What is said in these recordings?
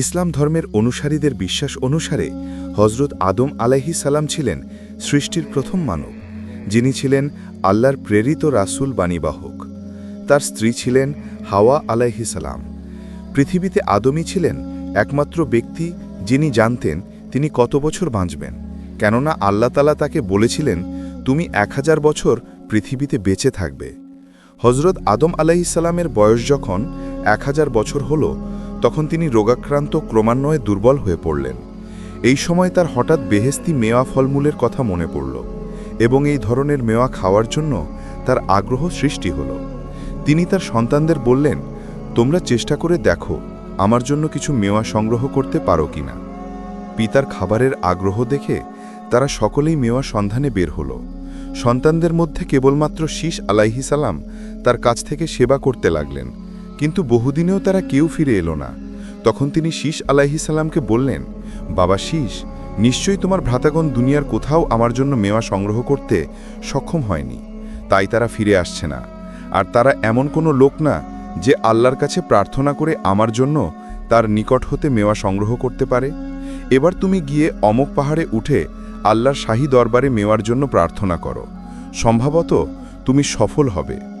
ইসলাম ধর্মের অনুসারীদের বিশ্বাস অনুসারে হজরত আদম আলাইহি সালাম ছিলেন সৃষ্টির প্রথম মানব। যিনি ছিলেন আল্লাহর প্রেরিত রাসূল বাণীবাহক। তার স্ত্রী ছিলেন হাওয়া আলাইহি সালাম। পৃথিবীতে আদমই ছিলেন একমাত্র ব্যক্তি যিনি জানতেন তিনি কত বছর বাঁচবেন। কেননা আল্লাহ তালা তাকে বলেছিলেন, তুমি এক হাজার বছর পৃথিবীতে বেঁচে থাকবে। হজরত আদম আলাইসাল্লামের বয়স যখন এক হাজার বছর হল তখন তিনি রোগাক্রান্ত, ক্রমান্বয়ে দুর্বল হয়ে পড়লেন। এই সময় তার হঠাৎ বেহেস্তি মেওয়া ফলমূলের কথা মনে পড়ল এবং এই ধরনের মেওয়া খাওয়ার জন্য তার আগ্রহ সৃষ্টি হল। তিনি তার সন্তানদের বললেন, তোমরা চেষ্টা করে দেখো, আমার জন্য কিছু মেওয়া সংগ্রহ করতে পারো কিনা। পিতার খাবারের আগ্রহ দেখে তারা সকলেই মেওয়া সন্ধানে বের হলো। সন্তানদের মধ্যে কেবলমাত্র শীষ আলাইহি সালাম তার কাছ থেকে সেবা করতে লাগলেন। কিন্তু বহুদিনেও তারা কেউ ফিরে এলো না। তখন তিনি শীষ সালামকে বললেন, বাবা শীষ নিশ্চয়ই তোমার ভ্রাতাগণ দুনিয়ার কোথাও আমার জন্য মেওয়া সংগ্রহ করতে সক্ষম হয়নি। তাই তারা ফিরে আসছে না। আর তারা এমন কোনো লোক না যে আল্লাহর কাছে প্রার্থনা করে আমার জন্য তার নিকট হতে মেওয়া সংগ্রহ করতে পারে। এবার তুমি গিয়ে অমক পাহাড়ে উঠে আল্লাহর শাহী দরবারে মেওয়ার জন্য প্রার্থনা করো। সম্ভবত তুমি সফল হবে।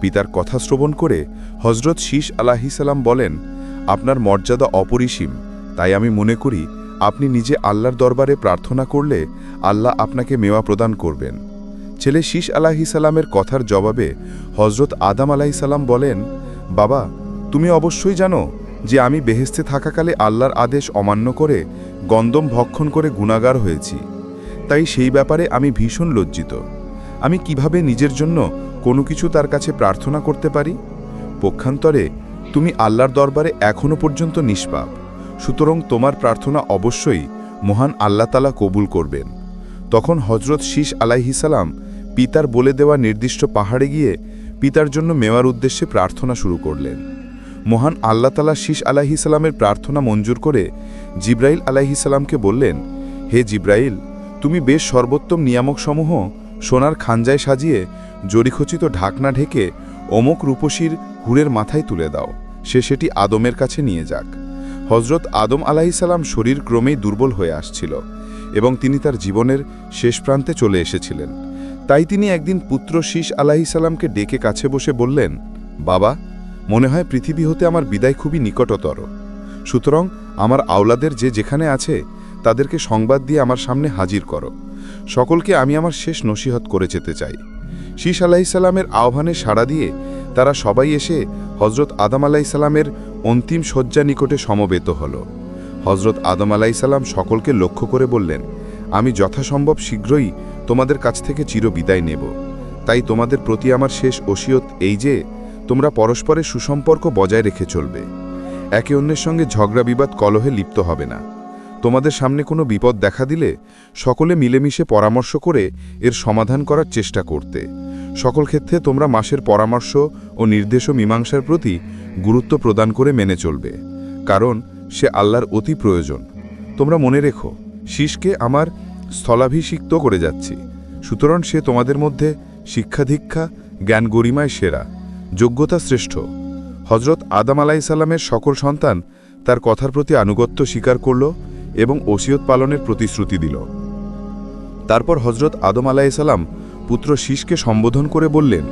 পিতার কথা শ্রবণ করে হজরত শীষ আলাহিসাল্লাম বলেন, আপনার মর্যাদা অপরিসীম। তাই আমি মনে করি, আপনি নিজে আল্লাহর দরবারে প্রার্থনা করলে আল্লাহ আপনাকে মেওয়া প্রদান করবেন। ছেলে শীষ আলাহিসাল্লামের কথার জবাবে হজরত আদাম আলাহিসাল্লাম বলেন, বাবা, তুমি অবশ্যই জানো যে আমি বেহেস্তে থাকাকালে আল্লাহর আদেশ অমান্য করে গন্দম ভক্ষণ করে গুণাগার হয়েছি। তাই সেই ব্যাপারে আমি ভীষণ লজ্জিত। আমি কীভাবে নিজের জন্য কোনো কিছু তার কাছে প্রার্থনা করতে পারি? পক্ষান্তরে, তুমি আল্লাহর দরবারে এখনও পর্যন্ত নিষ্পাপ। সুতরাং তোমার প্রার্থনা অবশ্যই মহান আল্লাহ তালা কবুল করবেন। তখন হজরত শীষ আলাইহিসালাম পিতার বলে দেওয়া নির্দিষ্ট পাহাড়ে গিয়ে পিতার জন্য মেওয়ার উদ্দেশ্যে প্রার্থনা শুরু করলেন। মহান আল্লাহ তালা শীষ আলাহিসাল্লামের প্রার্থনা মঞ্জুর করে জিব্রাইল আলাহিসাল্লামকে বললেন, হে জিব্রাইল, তুমি বেশ সর্বোত্তম নিয়ামকসমূহ সোনার খাঞ্জায় সাজিয়ে জরিখচিত ঢাকনা ঢেকে অমুক রূপসীর হুরের মাথায় তুলে দাও। সে সেটি আদমের কাছে নিয়ে যাক। হজরত আদম আলাহিসাল্লাম শরীর ক্রমেই দুর্বল হয়ে আসছিল এবং তিনি তার জীবনের শেষ প্রান্তে চলে এসেছিলেন। তাই তিনি একদিন পুত্র শীষ আলাহিসাল্লামকে ডেকে কাছে বসে বললেন, বাবা, মনে হয় পৃথিবী হতে আমার বিদায় খুবই নিকটতর। সুতরাং আমার আওলাদের যে যেখানে আছে, তাদেরকে সংবাদ দিয়ে আমার সামনে হাজির করো। সকলকে আমি আমার শেষ নসিহত করে যেতে চাই। শীষ আলাহিসাল্লামের আহ্বানে সাড়া দিয়ে তারা সবাই এসে হজরত আদম আলাইসাল্লামের অন্তিম শয্যা নিকটে সমবেত হল। হজরত আদম আলাইসাল্লাম সকলকে লক্ষ্য করে বললেন, আমি যথাসম্ভব শীঘ্রই তোমাদের কাছ থেকে চির বিদায় নেব। তাই তোমাদের প্রতি আমার শেষ ওসিয়ত এই যে, তোমরা পরস্পরের সুসম্পর্ক বজায় রেখে চলবে। একে অন্যের সঙ্গে ঝগড়া বিবাদ কলহে লিপ্ত হবে না। তোমাদের সামনে কোনো বিপদ দেখা দিলে সকলে মিলেমিশে পরামর্শ করে এর সমাধান করার চেষ্টা করতে। সকল ক্ষেত্রে তোমরা মাসের পরামর্শ ও নির্দেশ মীমাংসার প্রতি গুরুত্ব প্রদান করে মেনে চলবে, কারণ সে আল্লাহর অতি প্রয়োজন। তোমরা মনে রেখো, শীষকে আমার স্থলাভিষিক্ত করে যাচ্ছি, সুতরাং সে তোমাদের মধ্যে শিক্ষা দীক্ষা, জ্ঞান গরিমায় সেরা, যোগ্যতা শ্রেষ্ঠ। হজরত আদাম আলাইসাল্লামের সকল সন্তান তার কথার প্রতি আনুগত্য স্বীকার করল এবং ওসিয়ত পালনের প্রতিশ্রুতি দিল। তারপর হজরত আদম আলাইসাল্লাম পুত্র শীষকে সম্বোধন করে বললেন,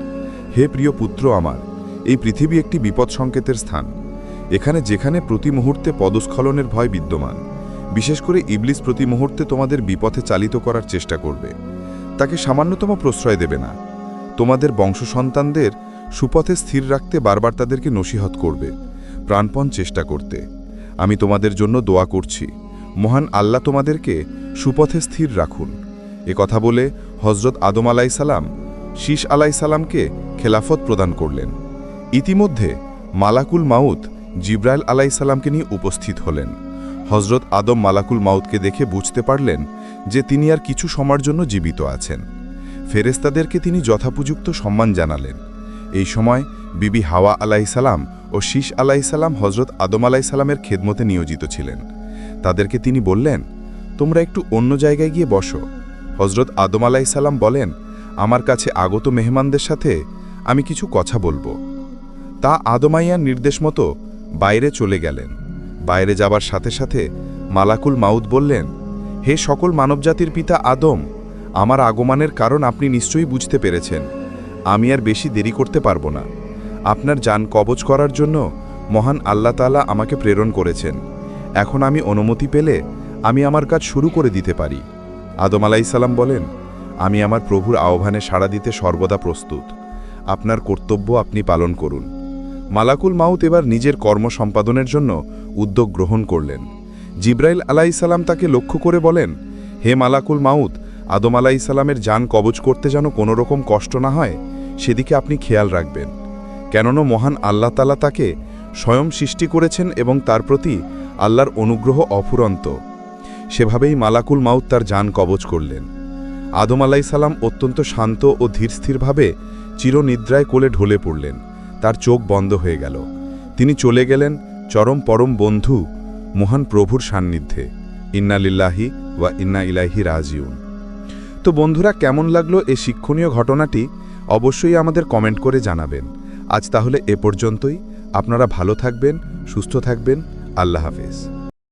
হে প্রিয় পুত্র আমার, এই পৃথিবী একটি বিপদ সংকেতের স্থান। এখানে যেখানে প্রতি মুহূর্তে পদস্খলনের ভয় বিদ্যমান, বিশেষ করে ইবলিস প্রতি মুহূর্তে তোমাদের বিপথে চালিত করার চেষ্টা করবে। তাকে সামান্যতম প্রশ্রয় দেবে না। তোমাদের বংশ সন্তানদের সুপথে স্থির রাখতে বারবার তাদেরকে নসিহত করবে, প্রাণপণ চেষ্টা করতে। আমি তোমাদের জন্য দোয়া করছি। মহান আল্লাহ তোমাদেরকে সুপথে স্থির রাখুন। এ কথা বলে হজরত আদম আলাই সালাম শীষ আলাই সালামকে খেলাফত প্রদান করলেন। ইতিমধ্যে মালাকুল মাউত জিব্রাইল আলাই সালামকে নিয়ে উপস্থিত হলেন। হজরত আদম মালাকুল মাউতকে দেখে বুঝতে পারলেন যে তিনি আর কিছু সময়ের জন্য জীবিত আছেন। ফেরেস্তাদেরকে তিনি যথাপযুক্ত সম্মান জানালেন। এই সময় বিবি হাওয়া আলাইসালাম ও শীষ আলাইসালাম হজরত আদম আলাইসালামের খেদমতে নিয়োজিত ছিলেন। তাদেরকে তিনি বললেন, তোমরা একটু অন্য জায়গায় গিয়ে বসো। হজরত আদম আলাইসাল্লাম বলেন, আমার কাছে আগত মেহমানদের সাথে আমি কিছু কথা বলব। তা আদমাইয়ার নির্দেশ মতো বাইরে চলে গেলেন। বাইরে যাবার সাথে সাথে মালাকুল মাউদ বললেন, হে সকল মানবজাতির পিতা আদম, আমার আগমনের কারণ আপনি নিশ্চয়ই বুঝতে পেরেছেন। আমি আর বেশি দেরি করতে পারব না। আপনার যান কবচ করার জন্য মহান আল্লাহ তাআলা আমাকে প্রেরণ করেছেন। এখন আমি অনুমতি পেলে আমি আমার কাজ শুরু করে দিতে পারি। আদম আলাইসাল্লাম বলেন, আমি আমার প্রভুর আহ্বানে সাড়া দিতে সর্বদা প্রস্তুত। আপনার কর্তব্য আপনি পালন করুন। মালাকুল মাউত এবার নিজের কর্ম সম্পাদনের জন্য উদ্যোগ গ্রহণ করলেন। জিব্রাইল আলাইসাল্লাম তাকে লক্ষ্য করে বলেন, হে মালাকুল মাউত, আদম আলাইসাল্লামের যান কবচ করতে যেন কোনো রকম কষ্ট না হয়, সেদিকে আপনি খেয়াল রাখবেন। কেননা মহান আল্লাহ তালা তাকে স্বয়ং সৃষ্টি করেছেন এবং তার প্রতি আল্লাহর অনুগ্রহ অফুরন্ত। সেভাবেই মালাকুল মাউত তার যান কবচ করলেন। আদম আলাইসাল্লাম অত্যন্ত শান্ত ও ধীরস্থিরভাবে চিরনিদ্রায় কোলে ঢলে পড়লেন। তার চোখ বন্ধ হয়ে গেল। তিনি চলে গেলেন চরম পরম বন্ধু, মহান প্রভুর সান্নিধ্যে। ইন্না লিল্লাহি ওয়া ইন্না ইলাহি রাজিউন। তো বন্ধুরা, কেমন লাগল এই শিক্ষণীয় ঘটনাটি? অবশ্যই আমাদের কমেন্ট করে জানাবেন। আজ তাহলে এ পর্যন্তই। আপনারা ভালো থাকবেন, সুস্থ থাকবেন। আল্লাহ হাফেজ।